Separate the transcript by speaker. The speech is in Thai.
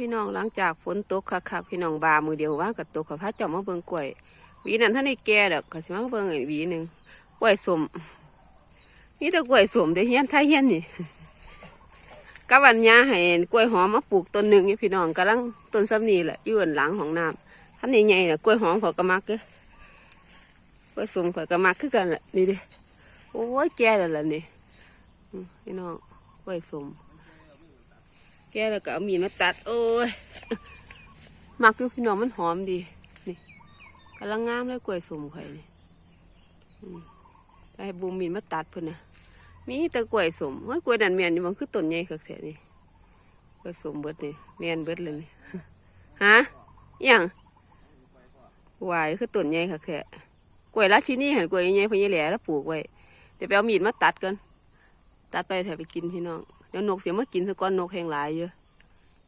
Speaker 1: พี่น้องหลังจากฝนตกคักๆพี่น้องบามือเดียวว่ากับตกกับพระเจ้ามาเบิ่งกล้วยวีนั้นท่านได้แก่ดอกก็สิมาเบิ่งอีกวีหนึ่งกล้วยสมนี่แต่กล้วยสมเดี๋ยวเฮียนไทยเฮียนนี่กับวันยาให้กล้วยหอมมาปลูกต้นหนึ่งอยู่พี่น้องกำลังต้นซ้ำนี่แหละอยู่นหลังของน้ำท่านใหญ่ๆน่ะกล้วยหอมเขอกระมักเด้กล้วยสมเขอกระมักคือกันแหละนี่เดิโอ้ยแก่แล้วล่ะนี่พี่น้องกล้วยสม แกแล้วก็เอามีดมาตัด โอ้ยมักอยู่พี่น้องมันหอมดี นี่กำลังงามเลยกล้วยสมไข่อยนี่อืมไอ้บูมมีดมาตัดเพิ่อนนะมีแต่กล้วยสมเฮ้ยกล้วยนั่นแม่นนี่มันคือต้นใหญ่คักแท้นี่กล้วยสมเบิดนี่แม่นเบิดเลยนี่ฮะอิหยังวายคือต้นใหญ่คักแท้กล้วยราชินีเห็นกล้วยใหญ่ๆพญาแหล่แล้วปลูกไว้เดี๋ยวไปเอามีดมาตัดกัน ตัดไปแถวไปกินพี่น้อง เดี๋ยวนกเสียมากินซะก่อนนกแหงหลายเยอะ